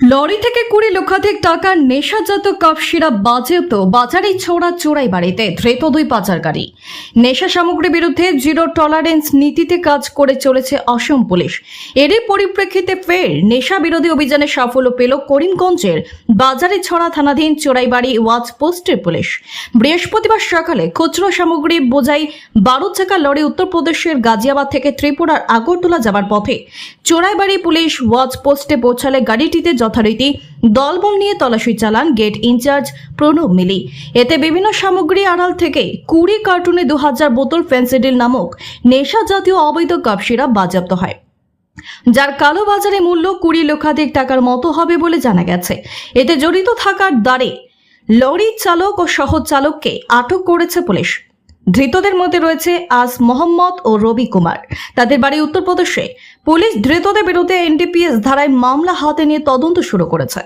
Lorry থেকে কুড়ি লক্ষাধিক টাকার নেশাজাত কাপ সিরাপ বাজেত বাজারে ছোড়া চোরাই বাড়িতে, ধৃত দুই পাচারকারী। নেশা সামগ্রীর বিরুদ্ধে জিরো টলারেন্স নীতিতে কাজ করে চলেছে অসম পুলিশ। এরই পরিপ্রেক্ষিতে ফের নেশা বিরোধী অভিযানে সাফল্য পেল করিমগঞ্জের বাজারে ছড়া থানাধীন চোরাইবাড়ি ওয়াচ পোস্টের পুলিশ। বৃহস্পতিবার সকালে খুচরো সামগ্রী বোঝাই বারো চাকা লরি উত্তরপ্রদেশের গাজিয়াবাদ থেকে ত্রিপুরার আগরতলা যাবার পথে চোরাইবাড়ি পুলিশ ওয়াচ পোস্টে পৌঁছালে গাড়িটিতে যথারীতি দলবল নিয়ে তল্লাশি চালান গেট ইনচার্জ প্রণব মিলি। এতে বিভিন্ন সামগ্রী আড়াল থেকে কুড়ি কার্টুনে দু হাজার বোতল ফেন্সিডিল নামক নেশা জাতীয় অবৈধ কাপ সিরাপ বাজেয়াপ্ত হয়। যার কালো বাজারে মূল্য কুড়ি লক্ষাধিক টাকার মতো হবে বলে জানা গেছে। এতে জড়িত থাকার দ্বারে লরি চালক ও সহ চালককে আটক করেছে পুলিশ। ধৃতদের মধ্যে রয়েছে আজ মোহাম্মদ ও রবি কুমার। তাদের বাড়ি উত্তরপ্রদেশে। পুলিশ ধৃতদের বিরুদ্ধে এনডিপিএস ধারায় মামলা হাতে নিয়ে তদন্ত শুরু করেছে।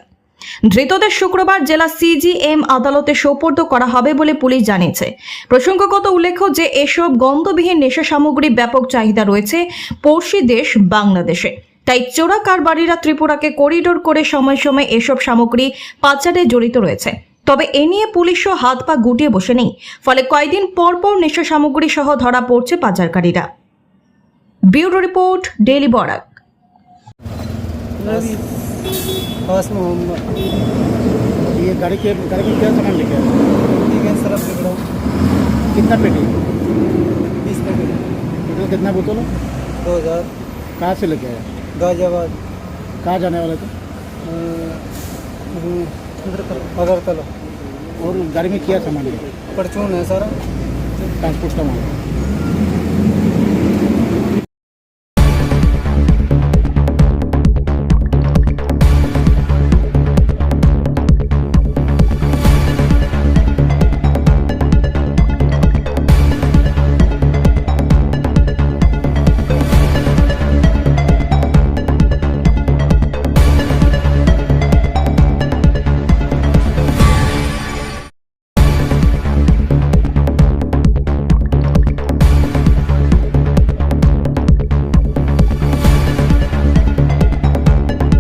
ধৃতদের শুক্রবার জেলা সিজিএম আদালতে সোপর্দ করা হবে বলে পুলিশ জানিয়েছে। প্রসঙ্গগত উল্লেখ্য যে এসব গন্ধবিহীন নেশা সামগ্রী ব্যাপক চাহিদা রয়েছে পড়শি দেশ বাংলাদেশে। তাই চোরা কারবারিরা ত্রিপুরাকে করিডোর করে সময় সময় এসব সামগ্রী পাচারে জড়িত রয়েছে। তবে এ নিয়ে পুলিশও হাত পা গুটিয়ে বসে নেই। ফলে কয়েকদিন পর পর নেশা সামগ্রী সহ ধরা পড়ছে পাচারকারীরা। ब्यूरो रिपोर्ट, डेली बॉडक गाड़ी के गाड़ी में क्या सामान लेके सर कितना पेटी बीस पेटी टोटल कितना बोतल है दो हज़ार कहाँ से लेके आया गाजियाबाद कहाँ जाने वाले थे अगरतला और गाड़ी में क्या सामान परचून है। सारा ट्रांसपोर्ट का